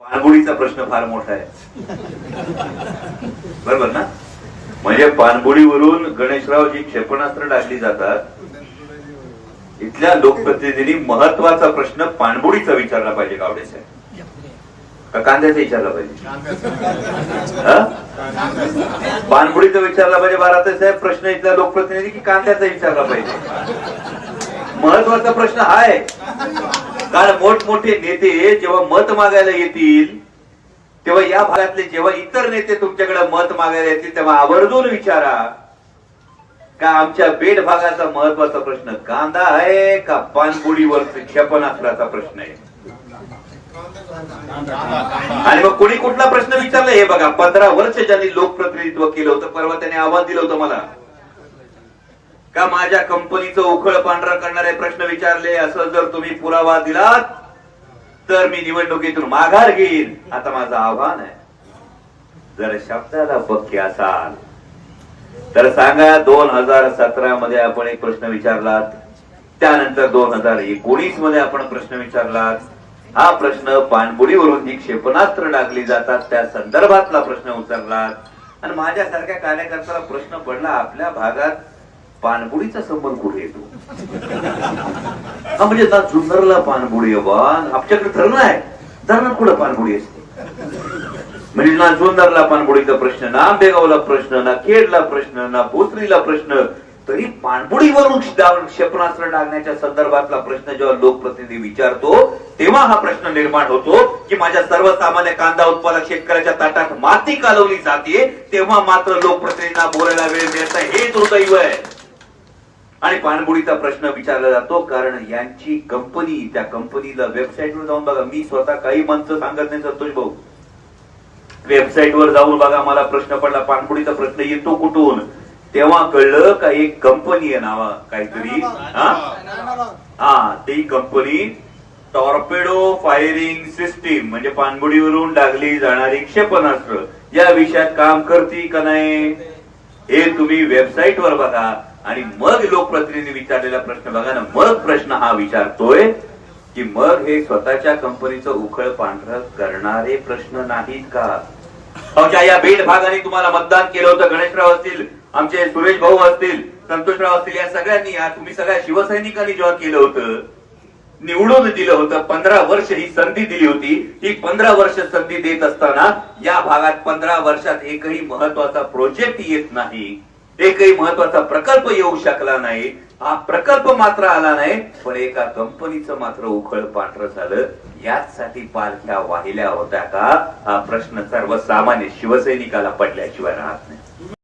पाणबुडीचा प्रश्न फार मोठा आहे. बरोबर ना? म्हणजे पाणबुडीवरून गणेशरावजी क्षेपणास्त्र टाकली जातात. इथल्या लोकप्रतिनिधींनी महत्त्वाचा प्रश्न पाणबुडीचा विचारला पाहिजे गावडे साहेब का कांद्याचा विचारला पाहिजे? पाणबुडीचा विचारला पाहिजे बारा साहेब प्रश्न इथल्या लोकप्रतिनिधी की कांद्याचा विचारला पाहिजे? महत्त्वाचा प्रश्न हा आहे कारण मोठमोठे नेते जेव्हा मत मागायला येतील तेव्हा या भागातले जेव्हा इतर नेते तुमच्याकडे मत मागायला येतील तेव्हा आवर्जून विचारा. का आमच्या बेड भागाचा महत्त्वाचा प्रश्न कांदा आहे का पानबुडीवर क्षेपणास्त्राचा प्रश्न आहे? आणि मग कोणी कुठला प्रश्न विचारला? हे बघा पंधरा वर्ष ज्यांनी लोकप्रतिनिधित्व केलं होतं परवा त्याने आव्हान दिलं होतं मला. का माझ्या कंपनीचं उखळ पांढरा करणारे प्रश्न विचारले असं जर तुम्ही पुरावा दिलात तर मी निवडणुकीतून माघार घेईन. आता माझं आव्हान आहे. जर शब्दाला पक्के असाल तर सांगा दोन हजार सतरा मध्ये आपण एक प्रश्न विचारलात त्यानंतर दोन हजार एकोणीसमध्ये आपण प्रश्न विचारलात. हा प्रश्न पाणबुडीवरून जी क्षेपणास्त्र डागली जातात त्या संदर्भातला प्रश्न उचललात आणि माझ्यासारख्या कार्यकर्त्याला प्रश्न पडला आपल्या भागात पाणबुडीचा संबंध कुठे येतो? हा म्हणजे ना जुन्नरला पाणबुडी आहे बा. आमच्याकडे धरण आहे. धरणात कुठं पाणबुडी असते? म्हणजे ना जुन्नरला पाणबुडीचा प्रश्न ना आंबेगावला प्रश्न ना खेडला प्रश्न ना भोसरीला प्रश्न तरी पाणबुडीवरून क्षेपणास्त्र टाकण्याच्या संदर्भातला प्रश्न जेव्हा लोकप्रतिनिधी विचारतो तेव्हा हा प्रश्न निर्माण होतो की माझ्या सर्वसामान्य कांदा उत्पादक शेतकऱ्याच्या ताटात माती कालवली जाते तेव्हा मात्र लोकप्रतिनिधींना बोलायला वेळ मिळत नाही. हे दुर्दैव आहे. आणि पाणबुडीचा प्रश्न विचारला जातो कारण यांची कंपनी त्या कंपनीला वेबसाईटवर जाऊन बघा. मी स्वतः काही माणसं सांगत नाही संतोष भाऊ. वेबसाईट वर जाऊन बघा मला प्रश्न पडला पाणबुडीचा प्रश्न येतो कुठून? तेव्हा कळलं का एक कंपनी आहे नावा काहीतरी. हा? हा ती कंपनी टॉर्पेडो फायरिंग सिस्टीम म्हणजे पाणबुडीवरून डागली जाणारी क्षेपणास्त्र. या विषयात काम करते का नाही? हे तुम्ही वेबसाईट वर बघा. आणि मग लोकप्रतिनिधी विचारलेला प्रश्न बघा ना मग प्रश्न हा विचारतोय की मग हे स्वतःच्या कंपनीचं उखळ पांढर करणारे प्रश्न नाहीत का? आमच्या या बीड भागाने तुम्हाला मतदान केलं होतं गणेशराव असतील आमचे सुरेश भाऊ असतील संतोषराव असतील या सगळ्यांनी या तुम्ही सगळ्या शिवसैनिकांनी जेव्हा केलं होतं निवडून दिलं होतं पंधरा वर्ष ही संधी दिली होती. ही पंधरा वर्ष संधी देत असताना या भागात पंधरा वर्षात एकही महत्त्वाचा प्रोजेक्ट येत नाही. एकही महत्त्वाचा प्रकल्प येऊ शकला नाही. हा प्रकल्प मात्र आला नाही पण एका कंपनीचं मात्र उखळ पात्र झालं. याचसाठी पालख्या वाहिल्या होत्या का? हा प्रश्न सर्वसामान्य शिवसैनिकाला पडल्याशिवाय राहत नाही.